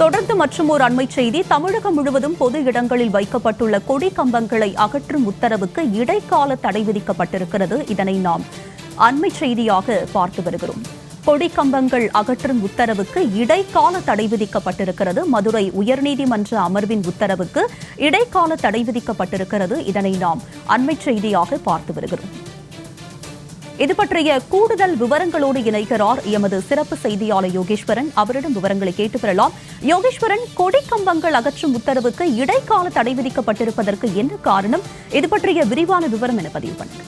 தொடர்ந்து மற்றும் ஒரு அண்மை செய்தி. தமிழகம் முழுவதும் பொது இடங்களில் வைக்கப்பட்டுள்ள கொடி கம்பங்களை அகற்றும் உத்தரவுக்கு இடைக்கால தடை விதிக்கப்பட்டிருக்கிறது. இதனை நாம் அண்மை செய்தியாக பார்த்து வருகிறோம். கொடி கம்பங்கள் அகற்றும் உத்தரவுக்கு இடைக்கால தடை விதிக்கப்பட்டிருக்கிறது. மதுரை உயர்நீதிமன்ற அமர்வின் உத்தரவுக்கு இடைக்கால தடை விதிக்கப்பட்டிருக்கிறது. இதனை நாம் அண்மை செய்தியாக பார்த்து வருகிறோம். இது பற்றிய கூடுதல் விவரங்களோடு இணைகிறார் எமது சிறப்பு செய்தியாளர் யோகேஸ்வரன். அவரிடம் விவரங்களை கேட்டு பெறலாம். யோகேஸ்வரன் கொடி கம்பங்கள் அகற்றும் உத்தரவுக்கு இடைக்கால தடை விதிக்கப்பட்டிருப்பதற்கு என்ன காரணம்? இது பற்றிய விரிவான விவரம் என பதிவு பண்ணுங்க.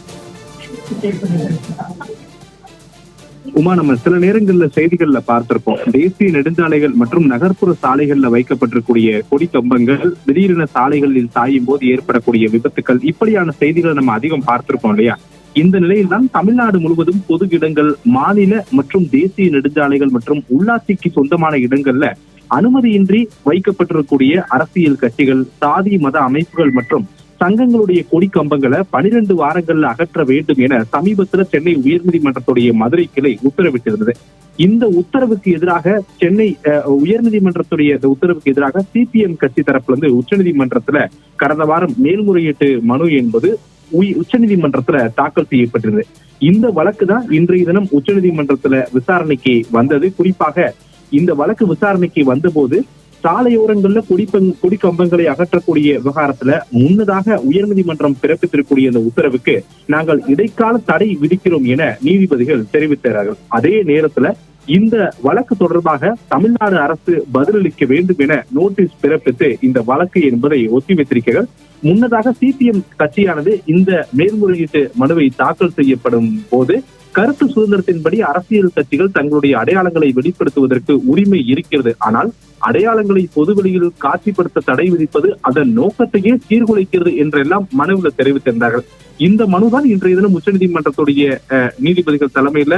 உமா நம்ம சில நேரங்கள்ல செய்திகள்ல பார்த்திருப்போம். தேசிய நெடுஞ்சாலைகள் மற்றும் நகர்ப்புற சாலைகள்ல வைக்கப்பட்டிருக்கூடிய கொடி கம்பங்கள் திடீரென சாலைகளில் சாயும் போது ஏற்படக்கூடிய விபத்துக்கள் இப்படியான செய்திகளை நம்ம அதிகம் பார்த்திருப்போம் இல்லையா? இந்த நிலையில் தான் தமிழ்நாடு முழுவதும் பொது இடங்கள் மாநில மற்றும் தேசிய நெடுஞ்சாலைகள் மற்றும் உள்ளாட்சிக்கு சொந்தமான இடங்கள்ல அனுமதியின்றி வைக்கப்பட்டிருக்கக்கூடிய அரசியல் கட்சிகள் சாதி மத அமைப்புகள் மற்றும் சங்கங்களுடைய கொடி கம்பங்களை பனிரெண்டு வாரங்கள்ல அகற்ற வேண்டும் என சமீபத்துல சென்னை உயர்நீதிமன்றத்துடைய மதுரை கிளை உத்தரவிட்டிருந்தது. இந்த உத்தரவுக்கு எதிராக சென்னை அஹ், உயர்நீதிமன்றத்துடைய இந்த உத்தரவுக்கு எதிராக சிபிஎம் கட்சி தரப்புல இருந்து உச்சநீதிமன்றத்துல கடந்த வாரம் மேல்முறையீட்டு மனு என்பது உய்- உச்சநீதிமன்றத்துல தாக்கல் செய்யப்பட்டிருந்தது இந்த வழக்கு தான் இன்றைய தினம் உச்சநீதிமன்றத்துல விசாரணைக்கு வந்தது. குறிப்பாக இந்த வழக்கு விசாரணைக்கு வந்தபோது சாலையோரங்கள்ல குடிப்பங் கொடி கம்பங்களை அகற்றக்கூடிய விவகாரத்துல முன்னதாக உயர்நீதிமன்றம் பிறப்பித்திருக்கூடிய இந்த உத்தரவுக்கு நாங்கள் இடைக்கால தடை விதிக்கிறோம் என நீதிபதிகள் தெரிவித்தார்கள். அதே நேரத்துல இந்த வழக்கு தொடர்பாக தமிழ்நாடு அரசு பதிலளிக்க வேண்டும் என நோட்டீஸ் பிறப்பித்து இந்த வழக்கு என்பதை ஒத்தி வைத்திருக்கிறார்கள் முன்னதாக சிபிஎம் கட்சியானது இந்த மேல்முறையீட்டு மனுவை தாக்கல் செய்யப்படும் போது கருத்து சுதந்திரத்தின்படி அரசியல் கட்சிகள் தங்களுடைய அடையாளங்களை வெளிப்படுத்துவதற்கு உரிமை இருக்கிறது. ஆனால் அடையாளங்களை பொதுவெளியில் காட்சிப்படுத்த தடை விதிப்பது அதன் நோக்கத்தையே சீர்குலைக்கிறது என்றெல்லாம் மனுவில் தெரிவித்திருந்தார்கள். இந்த மனுதான் இன்றைய தினம் உச்சநீதிமன்றத்துடைய அஹ், நீதிபதிகள் தலைமையில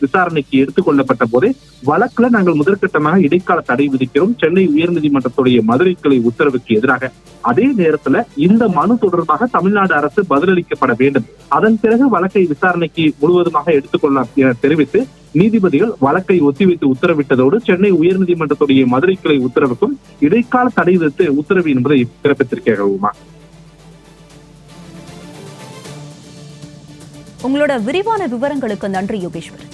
விசாரணைக்கு எடுத்துக்கொள்ளப்பட்ட போதே வழக்குல நாங்கள் முதற்கட்டமாக இடைக்கால தடை விதிக்கிறோம். சென்னை உயர்நீதிமன்றத்துடைய மதுரை கிளை உத்தரவுக்கு எதிராக. அதே நேரத்துல இந்த மனு தொடர்பாக தமிழ்நாடு அரசு பதிலளிக்கப்பட வேண்டும். அதன் பிறகு வழக்கை விசாரணைக்கு முழுவதுமாக எடுத்துக்கொள்ளலாம் என தெரிவித்து நீதிபதிகள் வழக்கை ஒத்திவைத்து உத்தரவிட்டதோடு சென்னை உயர்நீதிமன்றத்துடைய மதுரை கிளை உத்தரவுக்கும் இடைக்கால தடை விதித்து உத்தரவு என்பதை பிறப்பித்திருக்கிறார்கள் உங்களோட விரிவான விவரங்களுக்கு நன்றி யோகேஸ்வர்